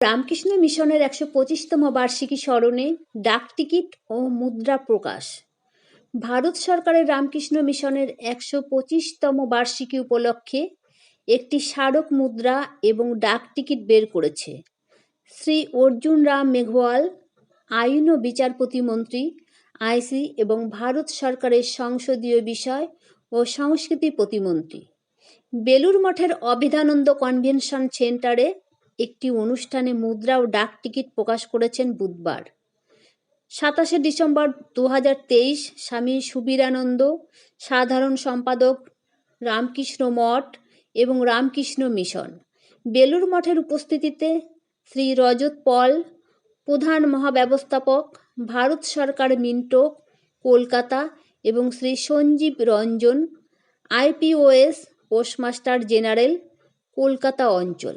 রামকৃষ্ণ মিশনের একশো পঁচিশতম বার্ষিকী স্মরণে ডাকটিকিট ও মুদ্রা প্রকাশ। ভারত সরকারের রামকৃষ্ণ মিশনের একশো পঁচিশতম বার্ষিকী উপলক্ষে একটি স্মারক মুদ্রা এবং ডাকটিকিট বের করেছে। শ্রী অর্জুন রাম মেঘওয়াল, আইন ও বিচার প্রতিমন্ত্রী আইসি এবং ভারত সরকারের সংসদীয় বিষয় ও সংস্কৃতি প্রতিমন্ত্রী। বেলুর মঠের অভিধানন্দ কনভেনশন সেন্টারে একটি অনুষ্ঠানে মুদ্রা ও ডাক টিকিট প্রকাশ করেছেন বুধবার। সাতাশে ডিসেম্বর দু হাজার তেইশ স্বামী সুবীরানন্দ, সাধারণ সম্পাদক রামকৃষ্ণ মঠ এবং রামকৃষ্ণ মিশন। বেলুর মঠের উপস্থিতিতে শ্রী রজত পল, প্রধান মহাব্যবস্থাপক, ভারত সরকার মিন্টো কলকাতা এবং Shri Sanjeev Ranjan, IPoS, postmaster general, Kolkata অঞ্চল।